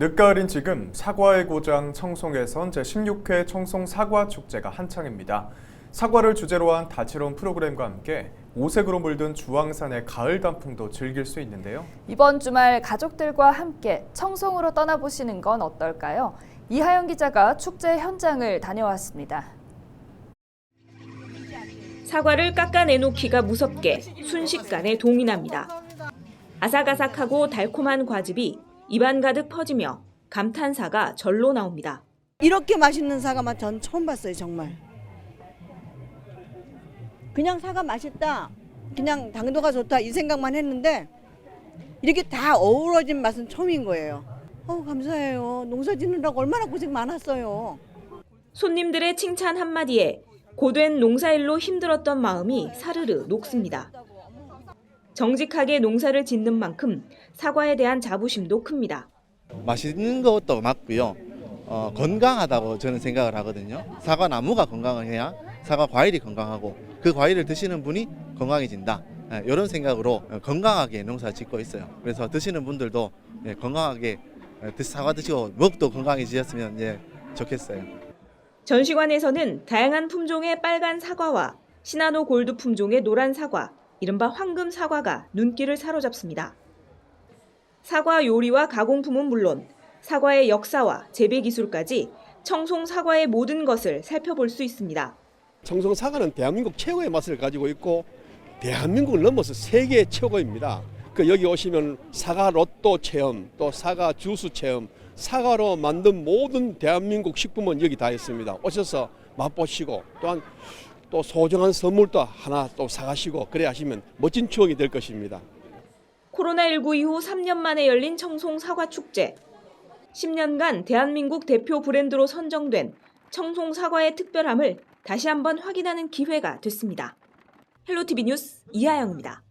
늦가을인 지금 사과의 고장 청송에선 제16회 청송 사과 축제가 한창입니다. 사과를 주제로 한 다채로운 프로그램과 함께 오색으로 물든 주황산의 가을 단풍도 즐길 수 있는데요. 이번 주말 가족들과 함께 청송으로 떠나보시는 건 어떨까요? 이하영 기자가 축제 현장을 다녀왔습니다. 사과를 깎아내놓기가 무섭게 순식간에 동이 납니다. 아삭아삭하고 달콤한 과즙이 입안 가득 퍼지며 감탄사가 절로 나옵니다. 이렇게 맛있는 사과 맛 전 처음 봤어요, 정말. 그냥 사과 맛있다. 그냥 당도가 좋다. 이 생각만 했는데 이렇게 다 어우러진 맛은 처음인 거예요. 어우, 감사해요. 농사 짓느라고 얼마나 고생 많았어요. 손님들의 칭찬 한마디에 고된 농사일로 힘들었던 마음이 사르르 녹습니다. 정직하게 농사를 짓는 만큼 사과에 대한 자부심도 큽니다. 맛있는 것도 맞고요. 어, 건강하다고 저는 생각을 하거든요. 사과 나무가 건강해야 사과 과일이 건강하고 그 과일을 드시는 분이 건강해진다. 예, 이런 생각으로 건강하게 농사 짓고 있어요. 그래서 드시는 분들도 예, 건강하게 예, 드- 사과 드시고 먹도 건강해지셨으면 예, 좋겠어요. 전시관에서는 다양한 품종의 빨간 사과와 시나노 골드 품종의 노란 사과, 이른바 황금 사과가 눈길을 사로잡습니다. 사과 요리와 가공품은 물론 사과의 역사와 재배 기술까지 청송 사과의 모든 것을 살펴볼 수 있습니다. 청송 사과는 대한민국 최고의 맛을 가지고 있고 대한민국을 넘어서 세계 최고입니다. 그 여기 오시면 사과 로또 체험, 또 사과 주스 체험, 사과로 만든 모든 대한민국 식품은 여기 다 있습니다. 오셔서 맛보시고 또한 또 소중한 선물도 하나 또 사가시고 그래 하시면 멋진 추억이 될 것입니다. 코로나19 이후 3년 만에 열린 청송 사과 축제. 10년간 대한민국 대표 브랜드로 선정된 청송 사과의 특별함을 다시 한번 확인하는 기회가 됐습니다. 헬로티비 뉴스 이하영입니다.